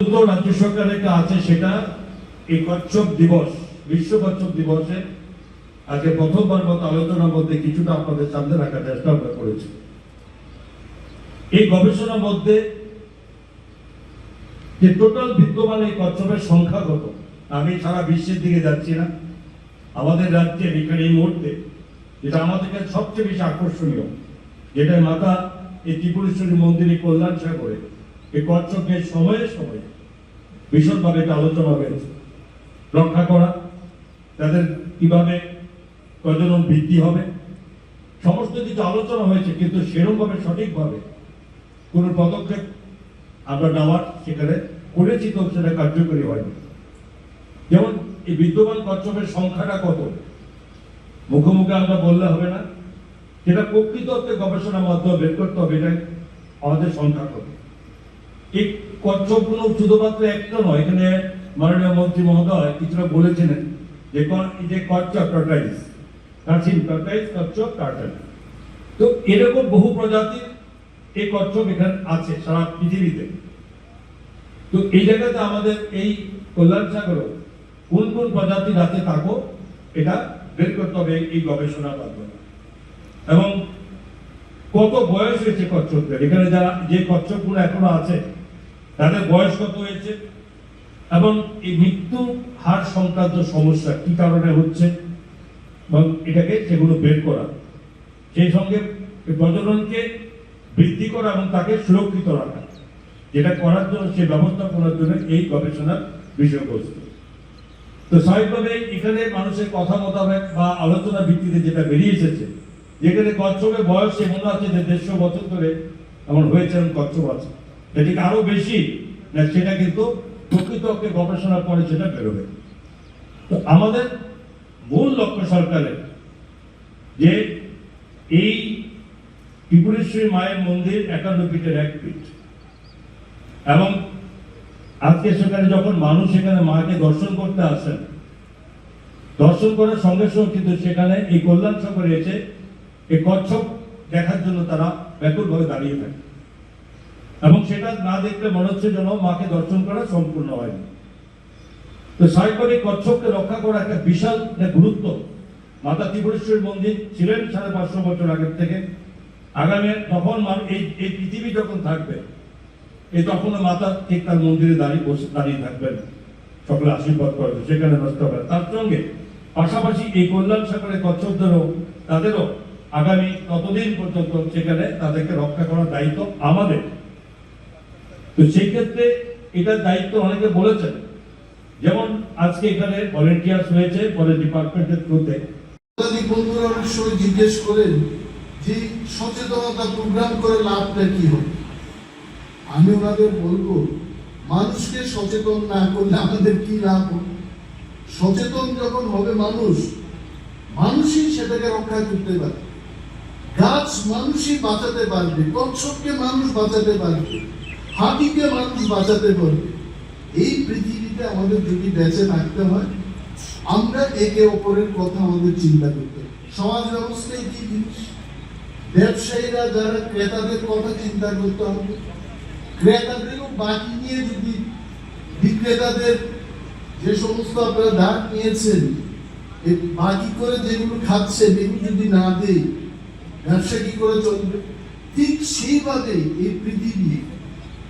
রাজ্য সরকারের একটা আছে, সেটা এই কচ্ছপ দিবস, বিশ্ব কচ্ছপ দিবসে আজকে প্রথমবার মতো আলোচনার মধ্যে কিছুটা আপনাদের সামনে রাখার চেষ্টা আমরা করেছি। এই গবেষণার মধ্যে যে টোটাল বিদ্যমান এই কচ্ছপের সংখ্যা কত, আমি সারা বিশ্বের দিকে যাচ্ছি না। আমাদের রাজ্যে এখানে এই মুহূর্তে যেটা আমাদের কাছে সবচেয়ে বেশি আকর্ষণীয় যেটা মাতা এই ত্রিপুরেশ্বরী মন্দিরে কল্যাণ সাগরে এই কচ্ছপকে সময়ে সময়ে ভীষণভাবে এটা আলোচনা হয়েছে রক্ষা করা, তাদের কীভাবে প্রজনন বৃদ্ধি হবে, সমস্ত কিছু আলোচনা হয়েছে, কিন্তু সেরকমভাবে সঠিকভাবে কোনো পদক্ষেপ আমরা নেওয়ার সেখানে করেছি তো সেটা কার্যকরী হয়নি। যেমন এই বিদ্যমান কচ্ছপের সংখ্যাটা কত? মুখে মুখে আমরা বললে হবে না। সেটা প্রকৃত অর্থে মাধ্যমে বের করতে হবে এটা আমাদের সংখ্যা কত। এই কচ্ছপগুলো শুধুমাত্র একটা নয়, এখানে মাননীয় মন্ত্রী মহোদয় কিছুটা বলেছিলেন যে যে কচ্ছপ টার্টাইস কাছিম টার্টাইস কচ্ছপ টার্টাইস তো এরকম বহু প্রজাতির এই কচ্ছপ এখানে আছে সারা পৃথিবীতে। তো এই জায়গাতে আমাদের এই কল্যাণ সাগর কোন কোন প্রজাতির আছে থাকো এটা বের করতে হবে এই গবেষণার মাধ্যমে এবং কত বয়স হয়েছে কচ্ছপদের? এখানে যারা যে কচ্ছপগুলো এখনও আছে তাদের বয়স কত হয়েছে? এবং এই মৃত্যু হার সংক্রান্ত সমস্যা কি কারণে হচ্ছে? এবং এটাকে সেগুলো বের করা। সেই সঙ্গে প্রজননকে বৃদ্ধি করা এবং তাকে সুরক্ষিত রাখা, যেটা করার জন্য সেই ব্যবস্থাপনার জন্য এই গবেষণার বিষয়বস্তু। তো স্বাভাবিকভাবে এখানে মানুষের কথা মোতাবেক বা আলোচনা ভিত্তিতে যেটা বেরিয়ে এসেছে, যেখানে কচ্ছপের বয়স সে মনে হচ্ছে যে দেড়শো বছর ধরে এমন হয়েছে এমন কচ্ছপ আছে। এটিকে আরও বেশি সেটা কিন্তু প্রকৃত অর্থে গবেষণার পরে সেটা বেরোবে। তো আমাদের মূল লক্ষ্য সরকারের যে এই ত্রিপুরেশ্বরী মায়ের মন্দির একান্ন ফিটের এক ফিট। এবং আজকে সেখানে যখন মানুষ সেখানে মাকে দর্শন করতে আসেন, দর্শন করার সঙ্গে সঙ্গে কিন্তু সেখানে এই কল্যাণ সাগরে এসে এই কচ্ছপ দেখার জন্য তারা ব্যাকুলভাবে দাঁড়িয়ে থাকে। এবং সেটা না দেখলে মনে হচ্ছে যেন মাকে দর্শন করা সম্পূর্ণ হয়নি। তো এই কচ্ছপকে রক্ষা করা একটা বিশাল একটা গুরুত্ব। মাতা ত্রিপুরেশ্বরী মন্দির ছিলেন সাড়ে পাঁচশো বছর আগের থেকে। আগামী মানু- এই এই পৃথিবী যখন থাকবে, এই তখন মাতা ঠিক তার মন্দিরে দাঁড়িয়ে বসে, দাঁড়িয়ে থাকবেন। সকলে আশীর্বাদ করবে সেখানে নষ্ট হবে তার সঙ্গে পাশাপাশি এই কল্যাণ সাগরের কচ্ছপদেরও, তাদেরও আগামী ততদিন পর্যন্ত সেখানে তাদেরকে রক্ষা করার দায়িত্ব আমাদের। তো সেই ক্ষেত্রে এটার দায়িত্ব অনেকে বলেছেন। যেমন আজকে এখানে ভলেন্টিয়ার্স হয়েছে পরে ডিপার্টমেন্টের থ্রুতে বন্ধুরা অনেক জিজ্ঞেস করেন যে সচেতনতা প্রোগ্রাম করে লাভটা কি হবে? আমি ওনাদের বলব, মানুষকে সচেতন না করলে আমাদের কি লাভ হবে? সচেতন যখন হবে মানুষ, মানুষই সেটাকে রক্ষা করতে পারবে। গাছ মানুষই বাঁচাতে পারবে, কচ্ছপকে মানুষ বাঁচাতে পারবে। হাতিকে মানুষ বাঁচাতে পারবে। এই পৃথিবীতে আমাদের যদি বেঁচে থাকতে হয়। আমরা একে অপরের কথা আমাদের চিন্তা করতে। সমাজ ব্যবস্থায় কি জিনিস? ব্যবসায়ীরা যারা ক্রেতাদের কথা চিন্তা করতে হবে, ক্রেতাদেরও বাকি নিয়ে যদি বিক্রেতাদের যে সমস্ত আপনারা ধার নিয়েছেন বাকি করে যেগুলো খাচ্ছেন, এগুলো যদি না দেয় ব্যবসা কি করে চলবে? ঠিক সেইভাবে এই পৃথিবী